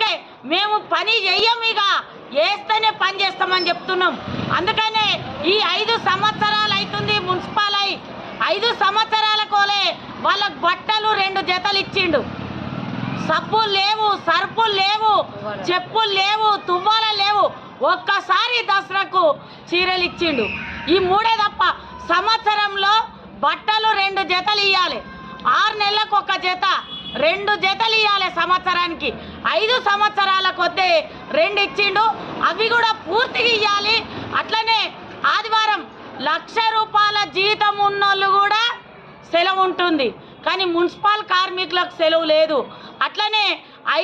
అందుకే మేము పని చెయ్యం ఇక. వేస్తేనే పని చేస్తామని చెప్తున్నాం. అందుకనే ఈ ఐదు సంవత్సరాలు అవుతుంది మున్సిపల్ అయి. ఐదు సంవత్సరాల కోలే వాళ్ళకు బట్టలు రెండు జతలు ఇచ్చిండు. సబ్బులు లేవు సర్పులు లేవు చెప్పులు లేవు తువ్వాలు లేవు. ఒక్కసారి దసరాకు చీరలు ఇచ్చిండు. ఈ మూడే తప్ప సంవత్సరంలో బట్టలు రెండు జతలు ఇవ్వాలి ఆరు నెలలకు ఒక జత. రెండు జతలు ఇవ్వాలి సంవత్సరానికి. ఐదు సంవత్సరాల కొద్దే రెండు ఇచ్చిండు. అవి కూడా పూర్తిగా ఇవ్వాలి అట్లనే ఆదివారం లక్ష రూపాయల జీతం ఉన్నోళ్ళు కూడా సెలవు ఉంటుంది. కానీ మున్సిపల్ కార్మికులకు సెలవు లేదు. అట్లనే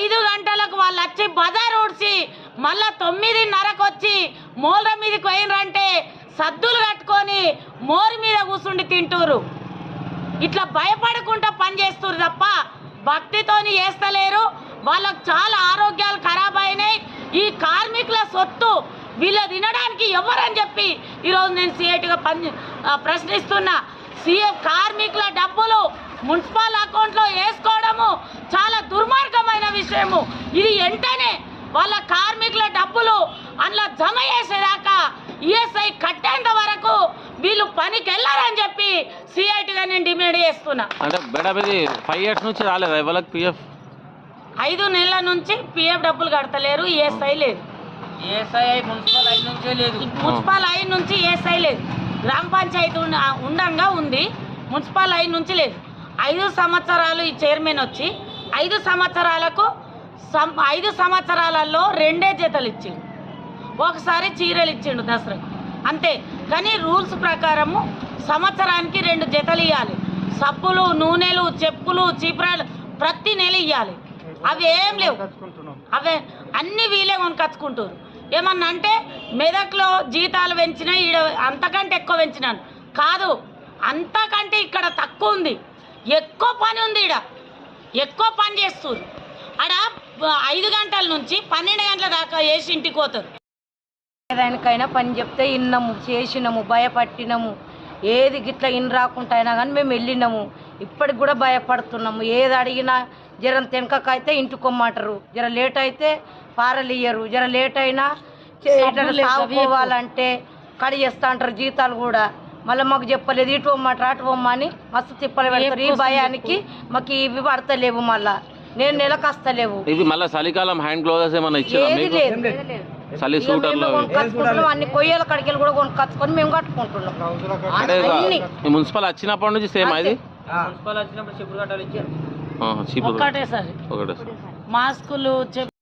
ఐదు గంటలకు వాళ్ళు వచ్చి బజార్ ఊడ్చి మళ్ళా తొమ్మిదిన్నరకు వచ్చి మోల మీదకి పోయినరంటే సద్దులు కట్టుకొని మోరు మీద కూర్చుండి తింటూరు. ఇట్లా భయపడకుండా పని తప్ప భక్తితోని చేస్తలేరు. వాళ్ళకు చాలా ఆరోగ్యాలు ఖరాబ్ అయినాయి. ఈ కార్మికుల సొత్తు వీళ్ళు తినడానికి ఎవరని చెప్పి ఈరోజు నేను సీఐటిగా పని ప్రశ్నిస్తున్నా. సీఎం కార్మికుల డబ్బులు మున్సిపల్ అకౌంట్లో వేసుకోవడము చాలా దుర్మార్గమైన విషయము. ఇది వెంటనే వాళ్ళ కార్మికుల డబ్బులు అందులో జమ చేసేదాకా ఈఎస్ఐ కట్టేంత వరకు వీళ్ళు పనికి వెళ్ళారని చెప్పి సిఐటిగా నేను డిమాండ్ చేస్తున్నా. అంటే మేడం ఇది ఫైవ్ ఇయర్స్ నుంచి రాలేదా? ఇవాళకి పిఎఫ్ ఐదు నెలల నుంచి పిఎఫ్ డబ్బులు కడతలేరు ఈఎస్ఐ లేదు. ఏఎస్ఐ మున్సిపల్ ఐదు నుంచే లేదు. మున్సిపల్ ఐదు నుంచి ఈఎస్ఐ లేదు. గ్రామ పంచాయతీ ఉన్న- ఉండంగా ఉంది. మున్సిపల్ ఐదు నుంచి లేదు. ఐదు సంవత్సరాలు ఈ చైర్మన్ వచ్చి ఐదు సంవత్సరాలకు సం ఐదు సంవత్సరాలలో రెండే జతలు ఇచ్చిండు. ఒకసారి చీరలు ఇచ్చిండు దసరాకు. అంతే. కానీ రూల్స్ ప్రకారము సంవత్సరానికి రెండు జతలు ఇవ్వాలి సబ్బులు నూనెలు చెప్పులు చీపురాలు ప్రతి నెల ఇవ్వాలి అవి ఏం లేవు. అవే అన్ని వీలే కొనుకొచ్చుకుంటారు ఏమన్నా అంటే మెదక్లో జీతాలు పెంచినా ఈడ అంతకంటే ఎక్కువ పెంచినాను. కాదు అంతకంటే ఇక్కడ తక్కువ ఉంది. ఎక్కువ పని ఉంది ఈడ. ఎక్కువ పని చేస్తారు ఆడ ఐదు గంటల నుంచి పన్నెండు గంటల దాకా వేసి ఇంటికి పోతారు. దానికైనా పని చెప్తే విన్నాము చేసినాము భయపట్టినాము. ఏది గిట్ల ఇన్ రాకుండా అయినా కానీ మేము వెళ్ళినాము. ఇప్పటికి కూడా భయపడుతున్నాము. ఏది అడిగినా జరం తెనకకైతే ఇంటికొమ్మంటారు. జర లేట్ అయితే పారలు ఇయ్యరు జర లేట్ అయినా సాగుకోవాలంటే కడి చేస్తా అంటారు జీతాలు కూడా. మళ్ళీ మాకు చెప్పలేదు ఇటు పొమ్మంటారు అటు పొమ్మని మస్తు తిప్పలు పెడతారు. ఈ భయానికి మాకు ఇవి పడతలేవు మళ్ళా. నేను నెలకు వస్తలేవు ఇవి మళ్ళీ చలికాలం హ్యాండ్ గ్లోవ్స్ ఏమన్నా ఇచ్చారా చలి సూటర్లు కొనుక్కొచ్చుకుంటున్నాం అన్ని కొయ్యల కడికెలు కూడా కొనుక్కొచ్చుకొని మేము కట్టుకుంటున్నాం. అన్ని. మున్సిపల్ వచ్చినప్పటి నుంచి సేమ్ అది? మున్సిపల్ వచ్చినప్పుడు చెప్పుడు కట్టాలి ఇచ్చారు. చీప్ ఒక్కటేసారి ఒకటే మాస్కులు